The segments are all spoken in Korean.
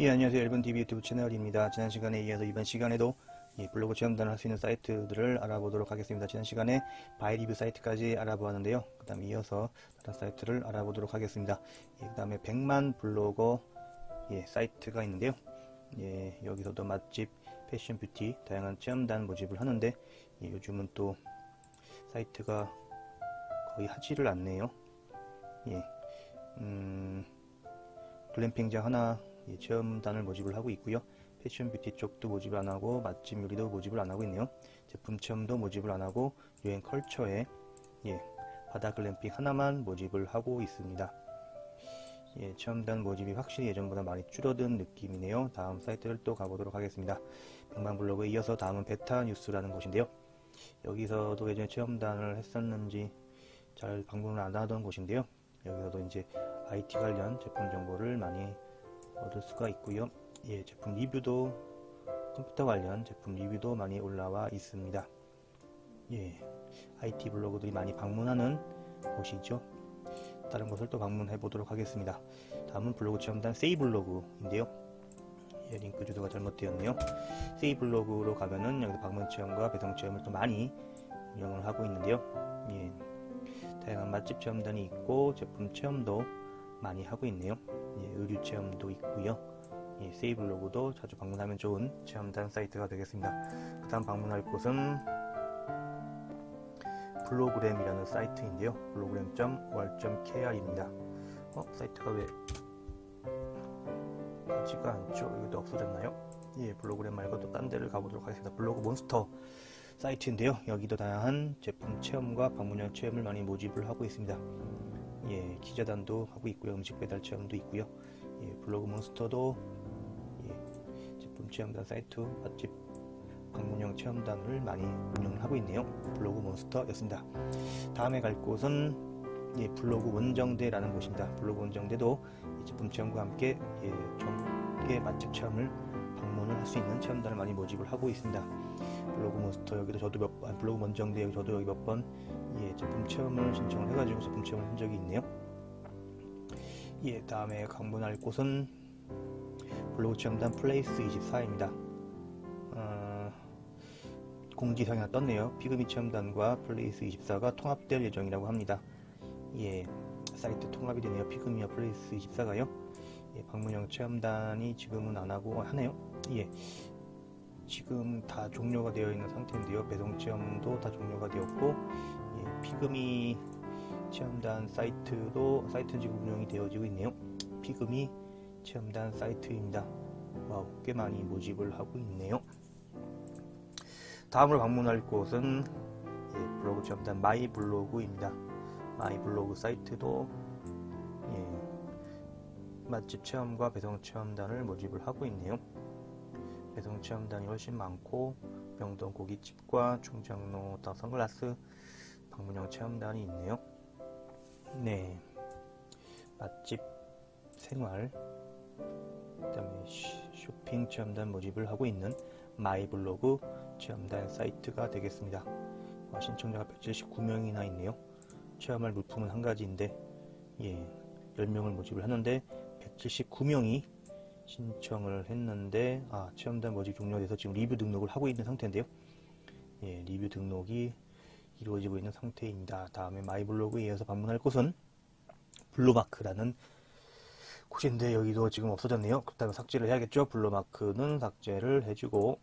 예, 안녕하세요. 1번 TV 유튜브 채널입니다. 지난 시간에 이어서 이번 시간에도 예, 블로그 체험단을 할수 있는 사이트들을 알아보도록 하겠습니다. 지난 시간에 바이 리뷰 사이트까지 알아보았는데요. 그 다음에 이어서 다른 사이트를 알아보도록 하겠습니다. 예, 그 다음에 100만 블로거 예, 사이트가 있는데요. 예, 여기서도 맛집, 패션, 뷰티, 다양한 체험단 모집을 하는데 예, 요즘은 또 사이트가 거의 하지를 않네요. 예, 음, 글램핑장 하나 예, 체험단을 모집을 하고 있고요. 패션 뷰티 쪽도 모집을 안 하고 맛집 요리도 모집을 안 하고 있네요. 제품 체험도 모집을 안 하고 여행 컬처에 예, 바다 글램핑 하나만 모집을 하고 있습니다. 예, 체험단 모집이 확실히 예전보다 많이 줄어든 느낌이네요. 다음 사이트를 또 가보도록 하겠습니다. 백만 블로그에 이어서 다음은 베타 뉴스라는 곳인데요. 여기서도 예전에 체험단을 했었는지 잘 방문을 안 하던 곳인데요. 여기서도 이제 IT 관련 제품 정보를 많이 얻을 수가 있고요. 예, 제품 리뷰도 컴퓨터 관련 제품 리뷰도 많이 올라와 있습니다. 예, IT 블로그들이 많이 방문하는 곳이죠. 다른 곳을 또 방문해 보도록 하겠습니다. 다음은 블로그 체험단 세이블로그인데요. 예, 링크 주소가 잘못되었네요. 세이블로그로 가면은 여기서 방문 체험과 배송 체험을 또 많이 운영을 하고 있는데요. 예, 다양한 맛집 체험단이 있고 제품 체험도 많이 하고 있네요. 예, 의류 체험도 있고요. 예, 세이블로그도 자주 방문하면 좋은 체험단 사이트가 되겠습니다. 그 다음 방문할 곳은 블로그램이라는 사이트인데요. 블로그램.월.kr입니다. 어? 사이트가 왜 하지가 않죠? 이것도 없어졌나요? 예, 블로그램 말고 또 딴 데를 가보도록 하겠습니다. 블로그 몬스터 사이트인데요. 여기도 다양한 제품 체험과 방문형 체험을 많이 모집을 하고 있습니다. 예, 기자단도 하고 있고요. 음식 배달 체험도 있고요. 예, 블로그 몬스터도 예, 제품 체험단 사이트 맛집 방문형 체험단을 많이 운영을 하고 있네요. 블로그 몬스터였습니다. 다음에 갈 곳은 예, 블로그 원정대라는 곳입니다. 블로그 원정대도 제품 체험과 함께 예, 전개 맛집 체험을 방문을 할 수 있는 체험단을 많이 모집을 하고 있습니다. 블로그 몬스터 여기도 저도 몇 번, 블로그 원정대 여기 저도 여기 몇 번 예, 제품 체험을 신청을 해가지고 제품 체험을 한 적이 있네요. 예, 다음에 방문할 곳은 블로그 체험단 플레이스 24입니다. 어, 공지사항이 하나 떴네요. 피그미 체험단과 플레이스 24가 통합될 예정이라고 합니다. 예, 사이트 통합이 되네요. 피그미와 플레이스 24가요. 예, 방문형 체험단이 지금은 안 하고 하네요. 예, 지금 다 종료가 되어 있는 상태인데요. 배송 체험도 다 종료가 되었고, 예, 피그미 체험단 사이트도 사이트 지금 운영이 되어지고 있네요. 피그미 체험단 사이트입니다. 와우, 꽤 많이 모집을 하고 있네요. 다음으로 방문할 곳은 예, 블로그 체험단 마이 블로그입니다. 마이 블로그 사이트도 예, 맛집 체험과 배송 체험단을 모집을 하고 있네요. 배송 체험단이 훨씬 많고 명동 고깃집과 충정로 더 선글라스 방문형 체험단이 있네요. 네, 맛집 생활 그다음에 쇼핑 체험단 모집을 하고 있는 마이블로그 체험단 사이트가 되겠습니다. 신청자가 179명이나 있네요. 체험할 물품은 한 가지인데 예, 10명을 모집을 하는데 179명이 신청을 했는데 아 체험단 모집 종료돼서 지금 리뷰 등록을 하고 있는 상태인데요. 예, 리뷰 등록이 이루어지고 있는 상태입니다. 다음에 마이블로그에 이어서 방문할 곳은 블루마크라는 곳인데 여기도 지금 없어졌네요. 그렇다면 삭제를 해야겠죠. 블루마크는 삭제를 해주고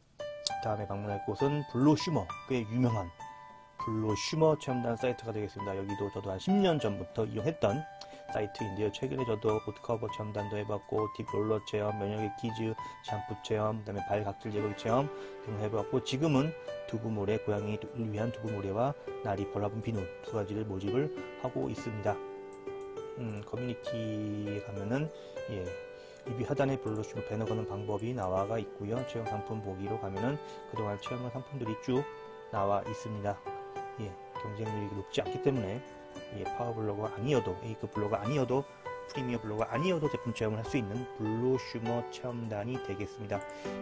다음에 방문할 곳은 블루슈머 꽤 유명한 블루슈머 체험단 사이트가 되겠습니다. 여기도 저도 한 10년 전부터 이용했던 사이트인데요. 최근에 저도 보드커버 체험단도 해봤고 딥롤러 체험, 면역의 퀴즈, 샴푸 체험, 그다음에 발 각질 제거기 체험 등을 해봤고 지금은 두부모래, 고양이를 위한 두부모래와 날이 벌라분 비누 두 가지를 모집을 하고 있습니다. 음, 커뮤니티 가면은 예, 리뷰 하단에 블루슈머 배너 거는 방법이 나와가 있고요. 체험 상품 보기로 가면은 그동안 체험한 상품들이 쭉 나와 있습니다. 예, 경쟁률이 높지 않기 때문에 예, 파워 블로그가 아니어도 A급 블로그가 아니어도 프리미어 블로그가 아니어도 제품 체험을 할 수 있는 블루슈머 체험단이 되겠습니다.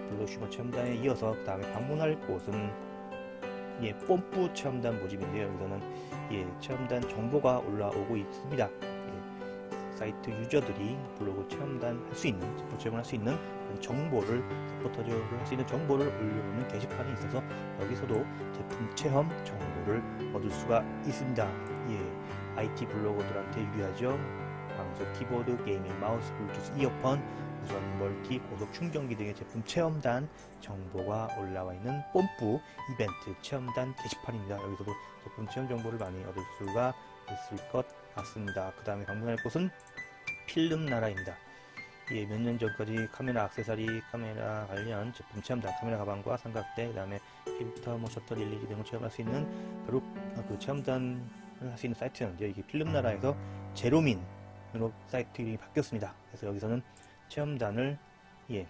블루슈머 체험단에 이어서 그 다음에 방문할 곳은 예, 뽐뿌 체험단 모집인데요. 여기서는 예, 체험단 정보가 올라오고 있습니다. 예, 사이트 유저들이 블로그 체험단 할 수 있는 제품 체험을 할 수 있는 정보를 서포터즈를 할 수 있는 정보를 올려놓는 게시판이 있어서 여기서도 제품 체험 정보를 얻을 수가 있습니다. 예, IT 블로거들한테 유리하죠. 방수 키보드, 게이밍 마우스, 블루투스 이어폰, 무선 멀티, 고속 충전기 등의 제품 체험단 정보가 올라와 있는 뽐뿌 이벤트 체험단 게시판입니다. 여기서도 제품 체험 정보를 많이 얻을 수가 있을 것 같습니다. 그 다음에 방문할 곳은 필름나라입니다. 예, 몇 년 전까지 카메라 악세사리, 카메라 관련 제품 체험단, 카메라 가방과 삼각대, 그 다음에 필터, 뭐 셔터 릴리즈 등을 체험할 수 있는 바로 그 체험단을 할 수 있는 사이트였는데요. 이게 필름나라에서 제로민으로 사이트 이름이 바뀌었습니다. 그래서 여기서는 체험단을 예,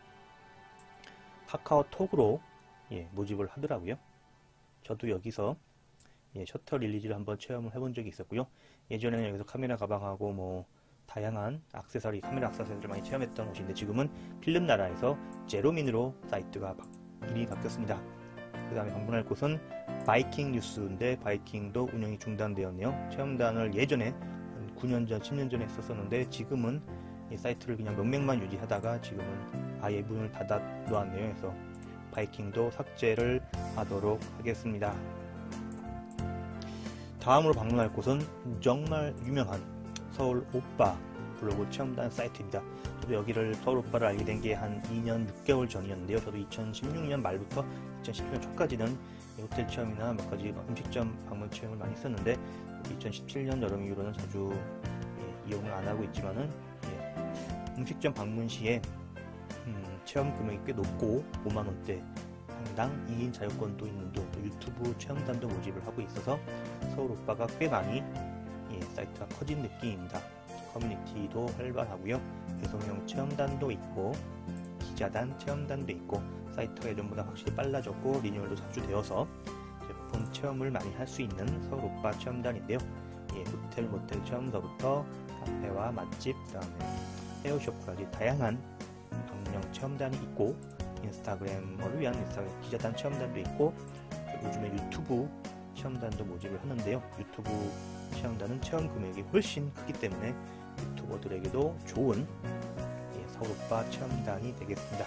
카카오톡으로 예, 모집을 하더라고요. 저도 여기서 예, 셔터 릴리즈를 한번 체험을 해본 적이 있었고요. 예전에는 여기서 카메라 가방하고 뭐 다양한 악세사리, 카메라 악세사리를 많이 체험했던 곳인데 지금은 필름 나라에서 제로민으로 사이트가 바, 이름이 바뀌었습니다. 그 다음에 방문할 곳은 바이킹 뉴스인데 바이킹도 운영이 중단되었네요. 체험단을 예전에 9년 전, 10년 전에 했었었는데 지금은 이 사이트를 그냥 명맥만 유지하다가 지금은 아예 문을 닫아 놓았네요. 그래서 바이킹도 삭제를 하도록 하겠습니다. 다음으로 방문할 곳은 정말 유명한 서울 오빠 블로그 체험단 사이트입니다. 저도 여기를 서울 오빠를 알게 된 게 한 2년 6개월 전이었는데요. 저도 2016년 말부터 2017년 초까지는 호텔 체험이나 몇 가지 음식점 방문 체험을 많이 했었는데 2017년 여름 이후로는 자주 예, 이용을 안 하고 있지만은 예, 음식점 방문 시에 음, 체험 금액이 꽤 높고 5만 원대 당 2인 자유권도 있는 또 유튜브 체험단도 모집을 하고 있어서 서울 오빠가 꽤 많이 예, 사이트가 커진 느낌입니다. 커뮤니티도 활발하고요. 배송형 체험단도 있고 기자단 체험단도 있고 사이트가 예전보다 확실히 빨라졌고 리뉴얼도 자주 되어서 제품 체험을 많이 할 수 있는 서울 오빠 체험단인데요. 예, 호텔, 모텔 체험서부터 카페와 맛집, 그다음에 헤어숍까지 다양한 방문형 체험단이 있고 인스타그램을 위한 인스타그램 기자단 체험단도 있고 요즘에 유튜브 체험단도 모집을 하는데요. 유튜브 체험단은 체험 금액이 훨씬 크기 때문에 유튜버들에게도 좋은 예, 서울오빠 체험단이 되겠습니다.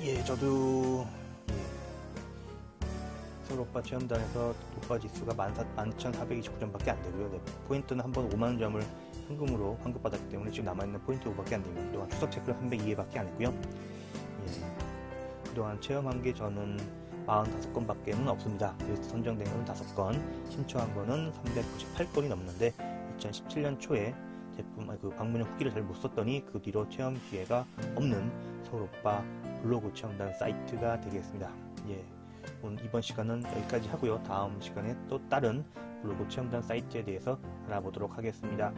예, 저도 예, 서울오빠 체험단에서 오빠 지수가 11,429점 밖에 안 되고요. 네, 포인트는 한 번 5만원 점을 현금으로 환급받았기 때문에 지금 남아있는 포인트 5밖에 안 됩니다. 그동안 추석 체크를 한 102회밖에 안 했고요. 예, 그동안 체험한 게 저는 45건밖에는 없습니다. 그래서 선정된 거는 5건, 신청한 거는 398건이 넘는데 2017년 초에 제품 그 방문형 후기를 잘 못 썼더니 그 뒤로 체험 기회가 없는 서울 오빠 블로그 체험단 사이트가 되겠습니다. 예. 오늘 이번 시간은 여기까지 하고요. 다음 시간에 또 다른 블로그 체험단 사이트에 대해서 알아보도록 하겠습니다.